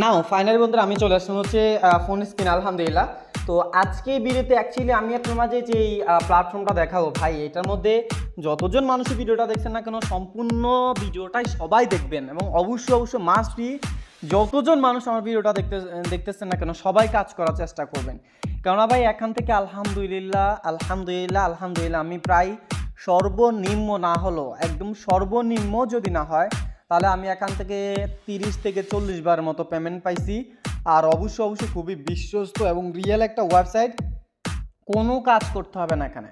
নাও finally বন্ধুরা, আমি চলে আসলাম হচ্ছে ফোন স্ক্রিন আলহামদুলিল্লাহ। তো আজকে ভিডিওতে অ্যাকচুয়ালি আমি আপনার মাঝে যে এই প্ল্যাটফর্মটা দেখাবো, ভাই, এটার মধ্যে যতজন মানুষই ভিডিওটা দেখছেন না কেন, সম্পূর্ণ ভিডিওটাই সবাই দেখবেন এবং অবশ্যই অবশ্যই মাস্ট বি যতজন মানুষ আমার ভিডিওটা দেখতে, দেখতেছেন না কেন, সবাই কাজ করার চেষ্টা করবেন। কেননা ভাই, এখান থেকে আলহামদুলিল্লাহ আলহামদুলিল্লাহ আলহামদুলিল্লাহ, আমি প্রায় সর্বনিম্ন না হলো একদম সর্বনিম্ন যদি না হয় তাহলে আমি এখান থেকে তিরিশ থেকে চল্লিশ বার মতো পেমেন্ট পাইছি। আর অবশ্য অবশ্যই খুবই বিশ্বস্ত এবং রিয়েল একটা ওয়েবসাইট কোনো কাজ করতে হবে না এখানে।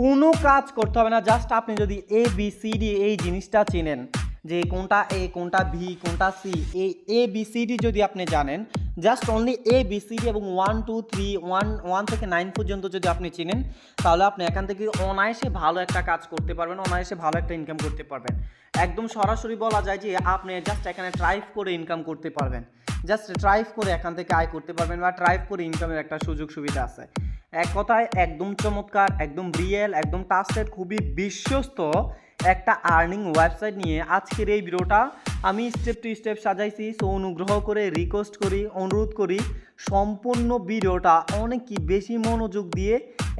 কোনো কাজ করতে হবে না জাস্ট আপনি যদি এ বি সি ডি এই জিনিসটা চেনেন, যে কোনটা এ কোনটা ভি কোনটা সি এই এ বি সি ডি যদি আপনি জানেন just only A B C D এবং one two three one one থেকে নাইন পর্যন্ত যদি আপনি চিনেন, তাহলে আপনি এখান থেকে অনায়াসে ভালো একটা কাজ করতে পারবেন, অনায়াসে ভালো একটা ইনকাম করতে পারবেন। একদম সরাসরি বলা যায় যে আপনি জাস্ট এখানে ট্রাইভ করে ইনকাম করতে পারবেন। জাস্ট ট্রাইভ করে এখান থেকে আয় করতে পারবেন বা ট্রাইভ করে ইনকামের একটা সুযোগ সুবিধা আছে। এক কথায় একদম চমৎকার, একদম রিয়েল একদম টাস্টেড খুবই বিশ্বস্ত একটা আর্নিং ওয়েবসাইট নিয়ে আজকের এই ভিডিওটা আমি স্টেপ টু স্টেপ সাজাইছি। সো অনুগ্রহ করে রিকোয়েস্ট করি, অনুরোধ করি, সম্পূর্ণ ভিডিওটা অনেক বেশি মনোযোগ দিয়ে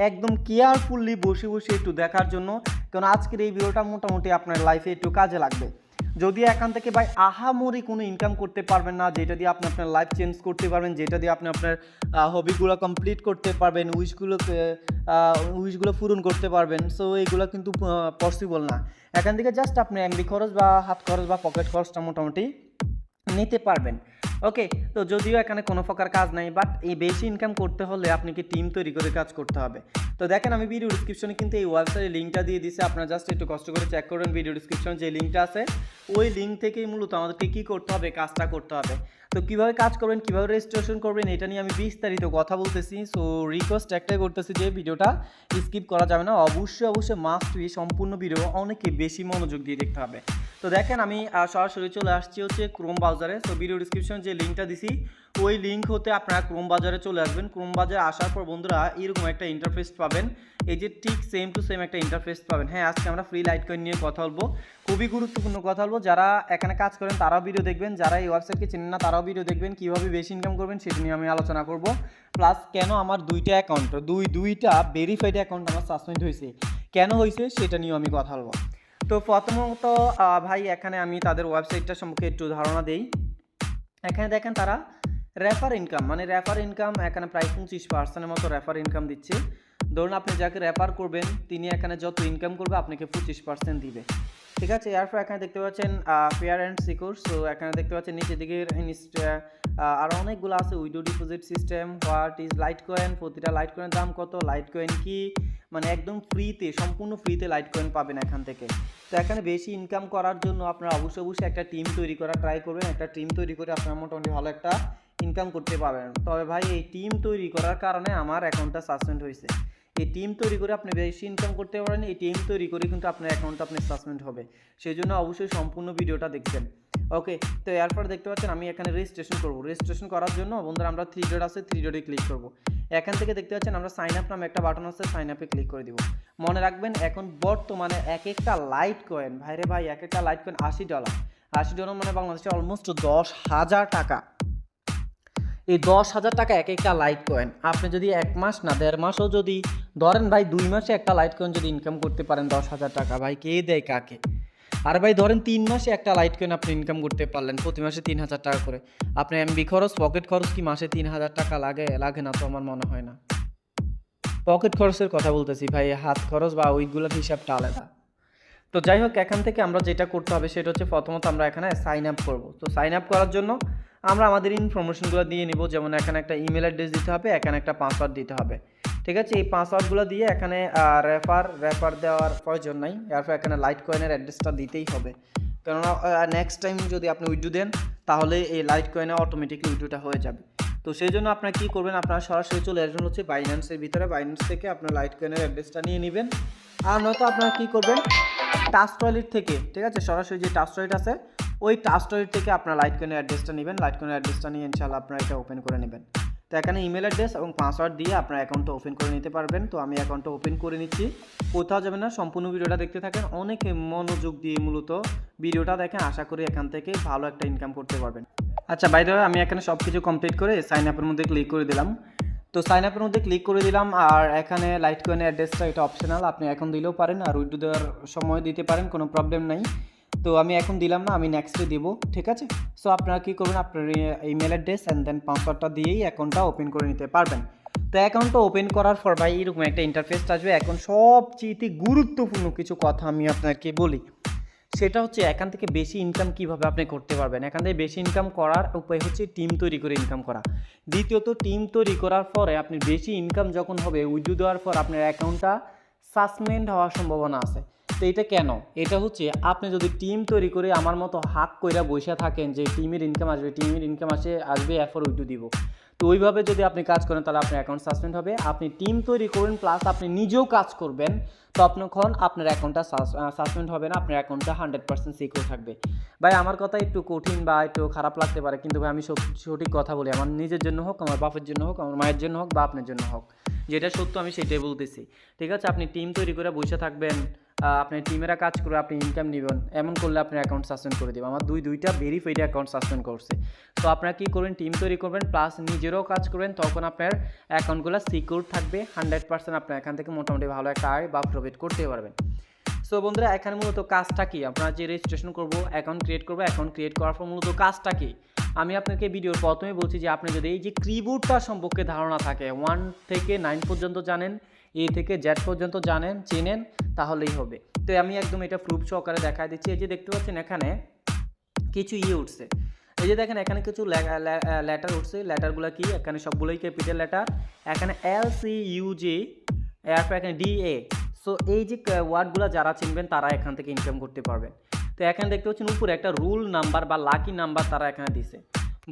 একদম কেয়ারফুললি বসে বসে একটু দেখার জন্য। কারণ আজকের এই ভিডিওটা মোটামুটি আপনার লাইফে একটু কাজে লাগবে। যদি এখান থেকে ভাই আহামরি কোনো ইনকাম করতে পারবেন না, যেটা দিয়ে আপনি আপনার লাইফ চেঞ্জ করতে পারবেন, যেটা দিয়ে আপনি আপনার হবিগুলো কমপ্লিট করতে পারবেন উইশগুলোকে উইশগুলো পূরণ করতে পারবেন সো এইগুলো কিন্তু পসিবল না। এখান থেকে জাস্ট আপনি এমবি খরচ বা হাত খরচ বা পকেট খরচটা মোটামুটি নিতে পারবেন। ওকে তো যদিও এখানে কোনো প্রকার কাজ নাই বাট এই বেশি ইনকাম করতে হলে আপনাকে টিম তৈরি করে কাজ করতে হবে। তো দেখেন আমি ভিডিও ডিসক্রিপশনে কিন্তু এই ওয়েবসাইটের লিঙ্কটা দিয়ে দিছি আপনারা জাস্ট একটু কষ্ট করে চেক করবেন ভিডিও ডিসক্রিপশনে যে লিঙ্কটা আছে, ওই লিঙ্ক থেকেই মূলত আমাদেরকে কী করতে হবে, কাজটা করতে হবে। তো কীভাবে কাজ করবেন, কীভাবে রেজিস্ট্রেশন করবেন, এটা নিয়ে আমি বিস্তারিত কথা বলতেছি সো রিকোয়েস্ট একটাই করতেছি যে ভিডিওটা স্কিপ করা যাবে না, অবশ্যই অবশ্যই মাস্ট সম্পূর্ণ ভিডিও অনেকে বেশি মনোযোগ দিয়ে দেখতে হবে। তো দেখেন আমি সরাসরি চলে আসছি হচ্ছে ক্রোম ব্রাউজারে তো ভিডিও ডিসক্রিপশন যে লিঙ্কটা দিছি, ওই লিঙ্ক হতে আপনারা ক্রোম বাজারে চলে আসবেন। ক্রোম বাজারে আসার পর বন্ধুরা, এরকম একটা ইন্টারফেস পাবেন। এই যে ঠিক সেম টু সেম একটা ইন্টারফেস পাবেন। হ্যাঁ আজকে আমরা ফ্রি লাইট কয়েন নিয়ে কথা বলব। খুবই গুরুত্বপূর্ণ কথা বলব। যারা এখানে কাজ করেন, তারাও ভিডিও দেখবেন। যারা এই ওয়েবসাইটকে চেনেন না, তারাও ভিডিও দেখবেন। কীভাবে বেশি ইনকাম করবেন, সেটা নিয়ে আমি আলোচনা করব। প্লাস কেন আমার দুইটা অ্যাকাউন্ট দুই, দুইটা ভেরিফাইড অ্যাকাউন্ট আমার সাসপেন্ড হয়েছে। কেন হয়েছে, সেটা নিয়েও আমি কথা বলব। তো প্রথমত ভাই, এখানে আমি তাদের ওয়েবসাইটটা সম্পর্কে একটু ধারণা দেই। এখানে দেখেন তারা রেফার ইনকাম মানে রেফার ইনকাম এখানে প্রায় পঁচিশ পার্সেন্টের মতো রেফার ইনকাম দিচ্ছে। ধরুন আপনি যাকে রেফার করবেন, তিনি এখানে যত ইনকাম করবে, আপনাকে পঁচিশ পার্সেন্ট দিবে। ঠিক আছে? এরপর এখানে দেখতে পাচ্ছেন ফেয়ার অ্যান্ড সিকিউর সো এখানে দেখতে পাচ্ছেন, নিচের দিকে আর অনেকগুলো আছে, withdraw deposit system, what is Litecoin প্রতিটা লাইট কয়েনের দাম কত? লাইট কয়েন কি? মানে একদম ফ্রিতে সম্পূর্ণ ফ্রিতে লাইট কয়েন পাবেন এখান থেকে। তো এখানে বেশি ইনকাম করার জন্য আপনারা অবশ্যই অবশ্যই একটা টিম তৈরি করা ট্রাই করবেন। একটা টিম তৈরি করে আপনারা মোটামুটি ভালো একটা ইনকাম করতে পারবেন। তবে ভাই, এই টিম তৈরি করার কারণে আমার অ্যাকাউন্টটা সাসপেন্ড হয়েছে। এই টিম তৈরি করে আপনি বেশি ইনকাম করতে পারেন এই টিম তৈরি করে কিন্তু আপনার অ্যাকাউন্টটা আপনি সাসপেন্ড হবে। সেই জন্য অবশ্যই সম্পূর্ণ ভিডিওটা দেখবেন। ওকে তো এরপর দেখতে পাচ্ছেন আমি এখানে রেজিস্ট্রেশন করব। রেজিস্ট্রেশন করার জন্য বন্ধুরা আমরা থ্রি ডট আছে থ্রি ডটে ক্লিক করব। এখান থেকে দেখতে পাচ্ছেন আমরা সাইন আপ নামে একটা বাটন আছে সাইন আপে ক্লিক করে দিব। মনে রাখবেন, এখন বর্তমানে এক একটা লাইট কয়েন ভাইরে ভাই এক একটা লাইট কয়েন আশি ডলার আশি ডলার মানে বাংলাদেশে অলমোস্ট দশ হাজার টাকা। এই দশ হাজার টাকা এক একটা লাইট কয়েন আপনি যদি এক মাস না, দেড় মাসও যদি, ধরেন ভাই দুই মাসে একটা লাইট কয়েন যদি ইনকাম করতে পারেন দশ হাজার টাকা, ভাই কে দেয় কাকে? আর ভাই ধরেন তিন মাসে একটা লাইট কয়েন আপনি ইনকাম করতে পারলেন, প্রতি মাসে তিন হাজার টাকা করে। আপনি এমবি খরচ পকেট খরচ কি মাসে তিন হাজার টাকা লাগে? লাগে না তো আমার মনে হয় না। পকেট খরচের কথা বলতেছি ভাই, হাত খরচ বা ওইগুলোর হিসাবটা আলাদা। তো যাই হোক, এখান থেকে আমরা যেটা করতে হবে সেটা হচ্ছে প্রথমত আমরা এখানে সাইন আপ করব। তো সাইন আপ করার জন্য আমরা আমাদের ইনফরমেশনগুলো দিয়ে নিব, যেমন এখানে একটা ইমেল অ্যাড্রেস দিতে হবে, এখানে একটা পাসওয়ার্ড দিতে হবে। ঠিক আছে? এই পাসওয়ার্ডগুলো দিয়ে এখানে রেফার রেফার দেওয়ার প্রয়োজন নাই। এরপর এখানে লাইট কয়েনের অ্যাড্রেসটা দিতেই হবে। কেননা নেক্সট টাইম যদি আপনি উইড্রো দেন, তাহলে এই লাইট কয়েনে অটোমেটিকলি উইড্রোটা হয়ে যাবে। তো সেই জন্য আপনারা কী করবেন? আপনারা সরাসরি চলে আসবেন হচ্ছে বাইন্যান্সের ভিতরে। বাইন্যান্স থেকে আপনার লাইট কয়েনের অ্যাড্রেসটা নিয়ে নেবেন। আর নয়তো আপনারা কী করবেন? টাচ টয়লেট থেকে, ঠিক আছে? সরাসরি যে টাচ টয়লেট আছে, ওই টাচ টয়লেট থেকে আপনার লাইট কয়েনের অ্যাড্রেসটা নেবেন। লাইট কয়েনের অ্যাড্রেসটা নিয়ে ইনশাল্লাহ আপনারা এটা ওপেন করে নেবেন। তো এখানে ইমেল অ্যাড্রেস এবং পাসওয়ার্ড দিয়ে আপনার অ্যাকাউন্টটা ওপেন করে নিতে পারবেন। তো আমি অ্যাকাউন্টটা ওপেন করে নিচ্ছি। কোথাও যাবেন না, সম্পূর্ণ ভিডিওটা দেখতে থাকেন। অনেক মনোযোগ দিয়ে মূলত ভিডিওটা দেখেন। আশা করি এখান থেকে ভালো একটা ইনকাম করতে পারবেন। আচ্ছা বাইরে আমি এখানে সব কিছু কমপ্লিট করে সাইন আপের মধ্যে ক্লিক করে দিলাম। তো সাইন আপের মধ্যে ক্লিক করে দিলাম আর এখানে লাইট কয়েনের অ্যাড্রেসটা এটা অপশনাল আপনি এখন দিলেও পারেন আর উইডো দেওয়ার সময় দিতে পারেন, কোনো প্রবলেম নাই। তো আমি এখন দিলাম না, আমি নেক্সটে দেবো, ঠিক আছে? সো আপনারা কী করবেন, আপনার ইমেল অ্যাড্রেস অ্যান্ড দেন পাসওয়ার্ডটা দিয়েই অ্যাকাউন্টটা ওপেন করে নিতে পারবেন। তো অ্যাকাউন্টটা ওপেন করার পর ভাই, এরকম একটা ইন্টারফেস আসবে। এখন সবচেয়ে গুরুত্বপূর্ণ কিছু কথা আমি আপনাকে বলি। সেটা হচ্ছে, এখান থেকে বেশি ইনকাম কীভাবে আপনি করতে পারবেন? এখান থেকে বেশি ইনকাম করার উপায় হচ্ছে টিম তৈরি করে ইনকাম করা। দ্বিতীয়ত টিম তৈরি করার পরে আপনি বেশি ইনকাম যখন হবে উইড্রো দেওয়ার পর আপনার অ্যাকাউন্টটা সাসপেন্ড হওয়ার সম্ভাবনা আছে। তো এটা কেন? এটা হচ্ছে আপনি যদি টিম তৈরি করে আমার মতো হাক কইরা বসে থাকেন যে টিমের ইনকাম আসবে টিমের ইনকাম আসে, আসবে এরপর উইড্রো দিব। তো ওইভাবে যদি আপনি কাজ করেন, তাহলে আপনার অ্যাকাউন্ট সাসপেন্ড হবে। আপনি টিম তৈরি করবেন প্লাস আপনি নিজেও কাজ করবেন তখন আপনার অ্যাকাউন্টটা সাসপেন্ড হবে না, আপনার অ্যাকাউন্টটা হান্ড্রেড পার্সেন্ট সিকিউর থাকবে। ভাই, আমার কথা একটু কঠিন বা একটু খারাপ লাগতে পারে, কিন্তু ভাই, আমি সঠিক কথা বলি। আমার নিজের জন্য হোক, আমার বাপের জন্য হোক, আমার মায়ের জন্য হোক বা আপনার জন্য হোক। যেটা সত্য, আমি সেটাই বলতেছি। ঠিক আছে? আপনি টিম তৈরি করে বসে থাকবেন আপনি টিমেরা কাজ করে আপনি ইনকাম নেবেন, এমন করলে আপনার অ্যাকাউন্ট সাসপেন্ড করে দেবে। আমার দুই, দুইটা ভেরিফাইড অ্যাকাউন্ট সাসপেন্ড করছে। তো আপনারা কী করবেন? টিম তৈরি করবেন প্লাস নিজেরও কাজ করবেন, তখন আপনার অ্যাকাউন্টগুলো সিকিউর থাকবে হান্ড্রেড পার্সেন্ট আপনার এখান থেকে মোটামুটি ভালো একটা আয় বা প্রফিট করতে পারবেন। সো বন্ধুরা, এখানে মূলত কাজটা কি? আপনারা যে রেজিস্ট্রেশন করব অ্যাকাউন্ট ক্রিয়েট করব অ্যাকাউন্ট ক্রিয়েট করার পর মূলত কাজটা কি? আমি আপনাকে ভিডিওর প্রথমে বলছি যে আপনি যদি এই যে কিবোর্ডটা সম্পর্কে ধারণা থাকে ওয়ান থেকে নাইন পর্যন্ত জানেন এ থেকে জেড পর্যন্ত জানেন, চেনেন, তাহলেই হবে। তো আমি একদম এটা প্রুফ সহকারে দেখা দিচ্ছি। এই যে দেখতে পাচ্ছেন এখানে কিছু ইয়ে উঠছে। এই যে দেখেন এখানে কিছু লেটার উঠছে। লেটারগুলো কি? এখানে সবগুলোই ক্যাপিটাল লেটার এখানে এল সি ইউ জি এরপর এখানে ডি এ সো এই যে ওয়ার্ডগুলো যারা চিনবেন, তারা এখান থেকে ইনকাম করতে পারবেন। তো এখানে দেখতে পাচ্ছেন উপরে একটা রুল নাম্বার বা লাকি নাম্বার তারা এখানে দিছে।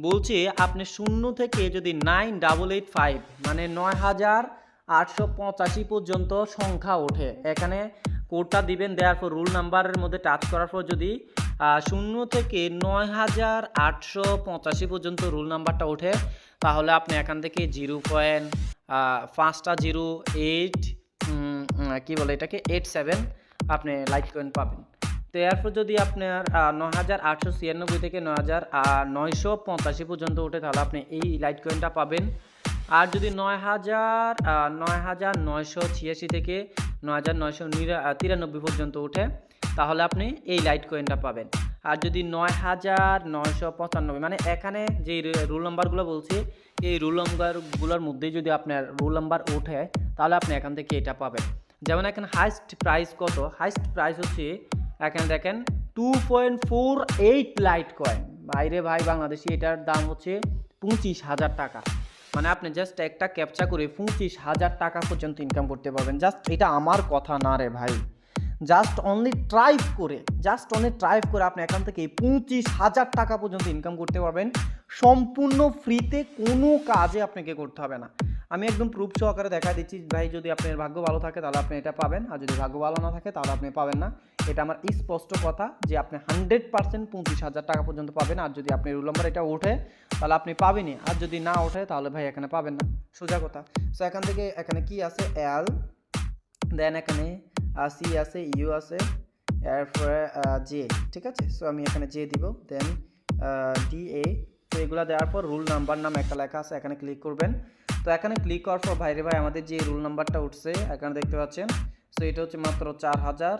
বলছে, আপনি শূন্য থেকে যদি নাইন ডাবল এইট ফাইভ মানে নয় হাজার আটশো পঁচাশি পর্যন্ত সংখ্যা ওঠে। এখানে কোডটা দিবেন, দেওয়ার পর রুল নাম্বারের মধ্যে টাচ করার পর যদি শূন্য থেকে নয় হাজার আটশো পঁচাশি পর্যন্ত রুল নাম্বারটা ওঠে, তাহলে আপনি এখান থেকে জিরো পয়েন্ট পাঁচটা জিরো এইট কী বলে এটাকে, এইট সেভেন আপনি লাইট কয়েন পাবেন। তো এরপর যদি আপনার নয় হাজার আটশো ছিয়ানব্বই থেকে নয় হাজার নয়শো পঁচাশি পর্যন্ত ওঠে, তাহলে আপনি এই লাইট কয়েনটা পাবেন। আর যদি নয় হাজার নয় হাজার নয়শো ছিয়াশি থেকে নয় হাজার নয়শো তিরানব্বই পর্যন্ত ওঠে, তাহলে আপনি এই লাইট কয়েনটা পাবেন। আর যদি নয় হাজার নয়শো পঁচানব্বই মানে এখানে যে রুল নাম্বারগুলো বলছি, এই রুল নাম্বারগুলোর মধ্যেই যদি আপনার রুল নাম্বার ওঠে, তাহলে আপনি এখান থেকে এটা পাবেন। যেমন এখানে হাইস্ট প্রাইস কত? হাইস্ট প্রাইস হচ্ছে, এখানে দেখেন two point four eight Litecoin বাইরে ভাই, বাংলাদেশি এটার দাম হচ্ছে পঁচিশ হাজার টাকা। মানে আপনি জাস্ট একটা ক্যাপচা করে পঁচিশ হাজার টাকা পর্যন্ত ইনকাম করতে পারবেন। জাস্ট এটা আমার কথা না রে ভাই। জাস্ট অনলি ট্রাইভ করে জাস্ট অনলি ট্রাইভ করে আপনি এখান থেকে পঁচিশ হাজার টাকা পর্যন্ত ইনকাম করতে পারবেন। সম্পূর্ণ ফ্রিতে কোনো কাজে আপনাকে করতে হবে না। আমি একদম প্রুফ সহকারে দেখা দিচ্ছি, ভাই যদি আপনার ভাগ্য ভালো থাকে তাহলে আপনি এটা পাবেন, আর যদি ভাগ্য ভালো না থাকে তাহলে আপনি পাবেন না। এটা আমার স্পষ্ট কথা যে আপনি হান্ড্রেড পার্সেন্ট পঁচিশ হাজার টাকা পর্যন্ত পাবেন, আর যদি আপনি রুল নাম্বার এটা ওঠে, তাহলে আপনি পাবেনই। আর যদি না ওঠে, তাহলে ভাই এখানে পাবেন না। সোজা কথা। সো এখান থেকে এখানে কি আছে? এল দেন এখানে সি আছে ইউ আছে, এরপরে জে ঠিক আছে? সো আমি এখানে জে দিব দেন ডি এ তো এগুলো দেওয়ার পর রুল নাম্বার নাম একটা লেখা আছে, এখানে ক্লিক করবেন। তো এখানে ক্লিক করার পর ভাইরে ভাই আমাদের যে রুল নাম্বারটা উঠছে, এখানে দেখতে পাচ্ছেন? সো এটা হচ্ছে মাত্র চার হাজার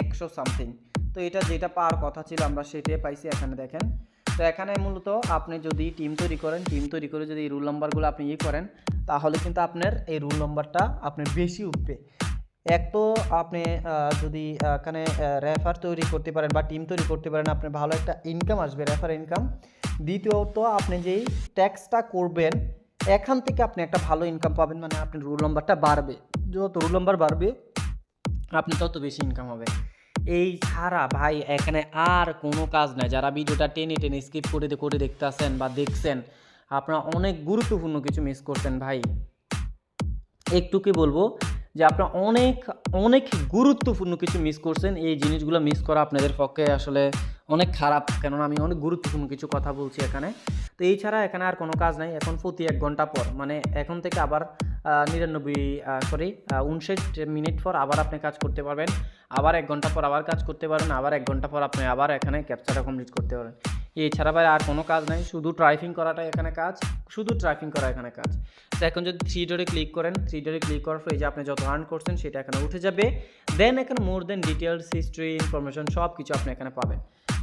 একশো সামথিং তো এটা যেটা পাওয়ার কথা ছিল আমরা সেটাই পাইছি এখানে দেখেন। তো এখানে মূলত আপনি যদি টিম তৈরি করেন টিম তৈরি করে যদি এই রুল নাম্বারগুলো আপনি ইয়ে করেন, তাহলে কিন্তু আপনার এই রুল নাম্বারটা আপনার বেশি উঠবে। এক তো আপনি যদি এখানে রেফার তৈরি করতে পারেন বা টিম তৈরি করতে পারেন, আপনার ভালো একটা ইনকাম আসবে রেফার ইনকাম দ্বিতীয়ত আপনি যেই ট্যাক্সটা করবেন এখান থেকে আপনি একটা ভালো ইনকাম পাবেন মানে আপনার রুল নম্বরটা বাড়বে। যত রুল নম্বর বাড়বে, আপনি তত বেশি ইনকাম হবে। এই ছাড়া ভাই, এখানে আর কোনো কাজ নাই। যারা ভিডিওটা টেনে টেনে স্কিপ করে করে দেখতে আসেন বা দেখছেন, আপনারা অনেক গুরুত্বপূর্ণ কিছু মিস করছেন ভাই। একটু কি বলব যে আপনারা অনেক অনেক গুরুত্বপূর্ণ কিছু মিস করছেন। এই জিনিসগুলো মিস করা আপনাদের পক্ষে আসলে অনেক খারাপ, কেননা আমি অনেক গুরুত্বপূর্ণ কিছু কথা বলছি এখানে। তো এই ছাড়া এখানে আর কোনো কাজ নাই। এখন প্রতি এক ঘণ্টা পর মানে এখন থেকে আবার নিরানব্বই সরি উনষাট মিনিট পর আবার আপনি কাজ করতে পারবেন। আবার এক ঘণ্টা পর আবার কাজ করতে পারেন, আবার এক ঘণ্টা পর আপনি আবার এখানে ক্যাপচারটা কমপ্লিট করতে পারেন। এছাড়া ভাই আর কোনো কাজ নাই, শুধু ট্রাইফিং করাটাই এখানে কাজ, শুধু ট্রাইফিং করা এখানে কাজ। তো এখন যদি থ্রি ডোরে ক্লিক করেন থ্রি ডোরে ক্লিক করার পর এই যে আপনি যত আর্ন করছেন, সেটা এখানে উঠে যাবে। দেন এখানে more than details history information সব কিছু আপনি এখানে পাবেন।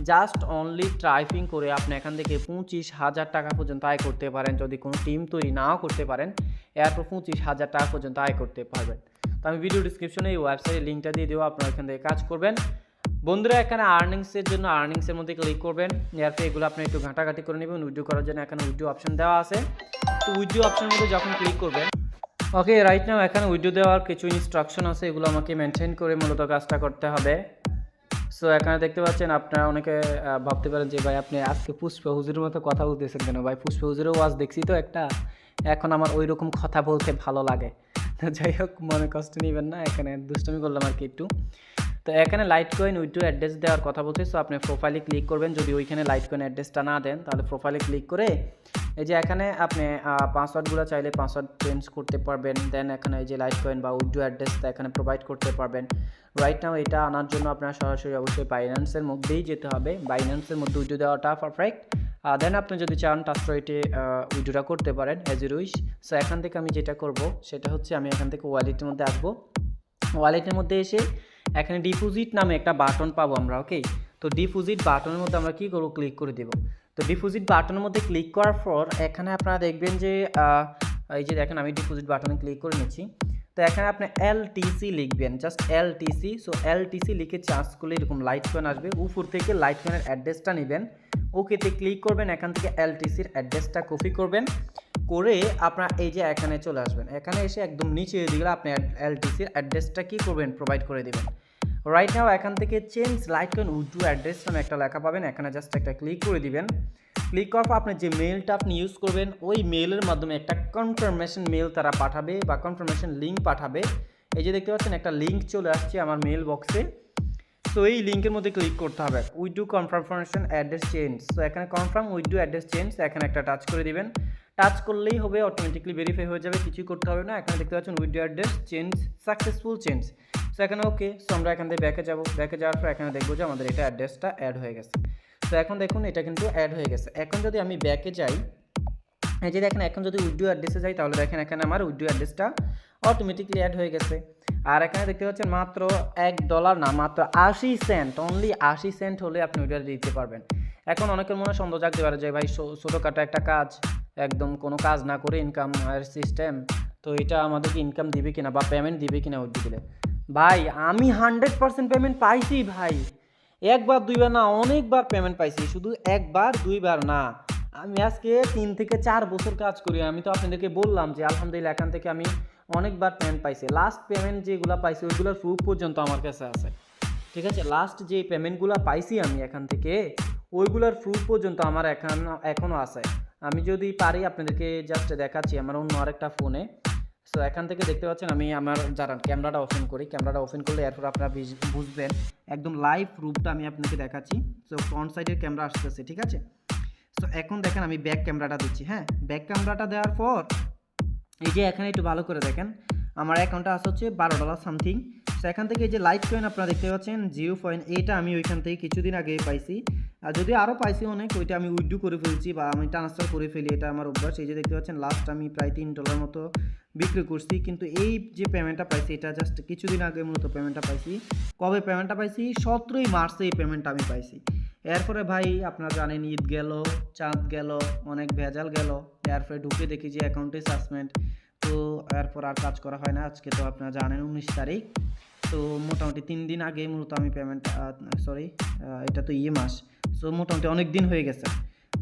জাস্ট অনলি ট্রাইপিং করে আপনি এখান থেকে পঁচিশ হাজার টাকা পর্যন্ত আয় করতে পারেন। যদি কোনো টিম তৈরি নাও করতে পারেন, এরপর পঁচিশ হাজার টাকা পর্যন্ত আয় করতে পারবেন। তো আমি ভিডিও ডিসক্রিপশনে এই ওয়েবসাইটের লিঙ্কটা দিয়ে দেবো, আপনারা এখান থেকে কাজ করবেন। বন্ধুরা, এখানে আর্নিংসের জন্য আর্নিংসের মধ্যে ক্লিক করবেন। এরপর এগুলো আপনি একটু ঘাটাঘাটি করে নেবেন উইড্রো করার জন্য এখানে উইড্রো অপশন দেওয়া আছে। তো উইড্রো অপশনের মধ্যে যখন ক্লিক করবেন ওকে রাইট নাও এখানে উইড্রো দেওয়ার কিছু ইনস্ট্রাকশন আছে, এগুলো আমাকে মেনটেন করে মূলত কাজটা করতে হবে। সো এখানে দেখতে পাচ্ছেন আপনারা অনেকে ভাবতে পারেন যে, ভাই, আপনি আজকে পুষ্প হুজুরের মতো কথা বলতেছেন কেন? ভাই, পুষ্প হুজুরের ওয়াজ দেখছি তো একটা, এখন আমার ওই রকম কথা বলতে ভালো লাগে। যাই হোক, মনে কষ্ট নেবেন না, এখানে দুষ্টমি করলাম আর কি একটু। তো এখানে লাইট কয়েন উইড্রো অ্যাড্রেস দেওয়ার কথা বলছে সো আপনি প্রোফাইলে ক্লিক করবেন। যদি ওইখানে লাইট কয়েন অ্যাড্রেসটা না দেন, তাহলে প্রোফাইলে ক্লিক করে এই যে এখানে আপনি পাসওয়ার্ডগুলো চাইলে পাসওয়ার্ড চেঞ্জ করতে পারবেন। দেন এখানে এই যে লাইট কয়েন বা উইড্রো অ্যাড্রেসটা এখানে প্রোভাইড করতে পারবেন। রাইট নাও এটা আনার জন্য আপনার সরাসরি অবশ্যই বাইন্যান্সের মধ্যেই যেতে হবে। বাইন্যান্সের মধ্যে উইড্রো দেওয়াটা পারফেক্ট দেন আপনি যদি চান টাস্ট্রয়েটে উইড্রোটা করতে পারেন অ্যাজ ইউ উইশ সো এখান থেকে আমি যেটা করব, সেটা হচ্ছে আমি এখান থেকে ওয়ালেটের মধ্যে আসব। ওয়ালেটের মধ্যে এসে এখানে ডিপোজিট নামে একটা বাটন পাবো আমরা ওকে তো ডিপোজিট বাটনের মধ্যে আমরা কি করব? ক্লিক করে দেবো। তো ডিপোজিট বাটনের মধ্যে ক্লিক করার পর, এখানে আপনারা দেখবেন যে এই যে দেখেন আমি ডিপোজিট বাটনে ক্লিক করে নিচ্ছি। তো এখানে আপনি এলটিসি লিখবেন just LTC so L LTC লিখে চার্জ করলে এরকম লাইট কয়েন আসবে। উপর থেকে লাইট কয়েনের অ্যাড্রেসটা নেবেন। ওকেতে ক্লিক করবেন, এখান থেকে এলটিসির অ্যাড্রেসটা কপি করবেন। করে আপনার এই যে এখানে চলে আসবেন। এখানে এসে একদম নিচে দিকে আপনি এলটিসির অ্যাড্রেসটা কী করবেন? প্রোভাইড করে দেবেন। রাইট নাও এখান থেকে change Litecoin withdraw address নামে একটা লেখা পাবেন। এখানে জাস্ট একটা ক্লিক করে দিবেন। ক্লিক করার পর আপনি যে মেলটা আপনি ইউজ করবেন, ওই মেলের মাধ্যমে একটা কনফার্মেশন মেল তারা পাঠাবে বা কনফার্মেশন লিঙ্ক পাঠাবে। এই যে দেখতে পাচ্ছেন, একটা লিঙ্ক চলে আসছে আমার মেল বক্সে তো এই লিঙ্কের মধ্যে ক্লিক করতে হবে। উইডু কনফার্মেশন অ্যাড্রেস চেঞ্জ তো এখানে কনফার্ম উইডু অ্যাড্রেস চেঞ্জ এখানে একটা টাচ করে দিবেন। টাচ করলেই হবে অটোমেটিকলি ভেরিফাই হয়ে যাবে, কিছুই করতে হবে না। এখানে দেখতে পাচ্ছেন withdraw address change successful change so এখানে ওকে সো আমরা এখান থেকে ব্যাকে যাব। ব্যাকে যাওয়ার পর এখানে দেখব যে আমাদের এটা অ্যাড্রেসটা অ্যাড হয়ে গেছে। তো এখন দেখুন এটা কিন্তু অ্যাড হয়ে গেছে। এখন যদি আমি ব্যাকে যাই, এই যে দেখেন, এখন যদি উইডো অ্যাড্রেসে যাই, তাহলে দেখেন এখানে আমার উইডো অ্যাড্রেসটা অটোমেটিকলি অ্যাড হয়ে গেছে। আর এখানে দেখতে পাচ্ছেন মাত্র এক ডলার না, মাত্র আশি সেন্ট অনলি আশি সেন্ট হলে আপনি ওইটা দিতে পারবেন। এখন অনেকের মনে সন্দেহ জাগতে পারে যে, ভাই ছোটোখাটো একটা কাজ একদম কোনো কাজ না করে ইনকাম সিস্টেম তো এটা আমাদেরকে ইনকাম দিবে কিনা বা পেমেন্ট দিবে কিনা উইডো দিলে। ভাই, আমি হান্ড্রেড পার্সেন্ট পেমেন্ট পাইছি ভাই। একবার, দুইবার না, অনেকবার পেমেন্ট পাইছি। শুধু একবার, দুইবার না। আমি আজকে তিন থেকে চার বছর কাজ করি। আমি তো আপনাদেরকে বললাম যে, আলহামদুলিল্লাহ, এখান থেকে আমি অনেকবার পেমেন্ট পাইছি। লাস্ট পেমেন্ট যেগুলো পাইছি, ওইগুলোর প্রুফ পর্যন্ত আমার কাছে আছে। ঠিক আছে? লাস্ট যে পেমেন্টগুলো পাইছি আমি এখান থেকে, ওইগুলোর প্রুফ পর্যন্ত আমার এখন এখনও আছে। আমি যদি পারি আপনাদেরকে জাস্ট দেখাচ্ছি আমার অন্য আরেকটা ফোনে সো এখান থেকে দেখতে পাচ্ছেন আমি আমার যারা ক্যামেরাটা ওপেন করি। ক্যামেরাটা ওপেন করলে এরপর আপনারা বুঝবেন একদম লাইভ রূপটা আমি আপনাকে দেখাচ্ছি। সো ফ্রন্ট সাইডের ক্যামেরা আসতেছে, ঠিক আছে? সো এখন দেখেন আমি ব্যাক ক্যামেরাটা দিচ্ছি হ্যাঁ? ব্যাক ক্যামেরাটা দেওয়ার পর, এই যে এখানে একটু ভালো করে দেখেন, আমার অ্যাকাউন্টটা আসছে হচ্ছে বারো ডলার সামথিং সো এখান থেকে এই যে লাইভ কয়েন আপনারা দেখতে পাচ্ছেন জিরো পয়েন্ট এইটা আমি ওইখান থেকে কিছুদিন আগে পাইছি। আর যদি আরও পাইছি অনেক, ওইটা আমি উইড্রো করে ফেলছি বা আমি ট্রান্সফার করে ফেলি, এটা আমার অভ্যাস। এই যে দেখতে পাচ্ছেন লাস্ট আমি প্রায় তিন ডলার মতো বিক্রি করছি। কিন্তু এই যে পেমেন্টটা পাইছি, এটা জাস্ট কিছুদিন আগে মূলত পেমেন্টটা পাইছি। কবে পেমেন্টটা পাইছি? সতেরোই মার্চে এই পেমেন্টটা আমি পাইছি। এরপরে ভাই, আপনারা জানেন, ঈদ গেল, চাঁদ গেল, অনেক ভেজাল গেল। এরপরে ঢুকে দেখি যে অ্যাকাউন্টে সাসপেন্ড তো এরপর আর কাজ করা হয় না। আজকে তো আপনারা জানেন, উনিশ তারিখ। তো মোটামুটি তিন দিন আগে মূলত আমি পেমেন্ট সরি এটা তো ইয়ে মাস। সো মোটামুটি অনেক দিন হয়ে গেছে।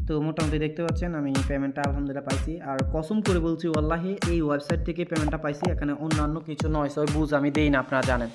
তো মোটামুটি দেখতে পাচ্ছেন, আমি পেমেন্টটা আলহামদুলিল্লাহ পাইছি। আর কসম করে বলছি, ওয়াল্লাহি, এই ওয়েবসাইট থেকে পেমেন্টটা পাইছি। এখানে অন্যান্য কিছু নয় সব বুঝ আমি দেই না, আপনারা জানেন।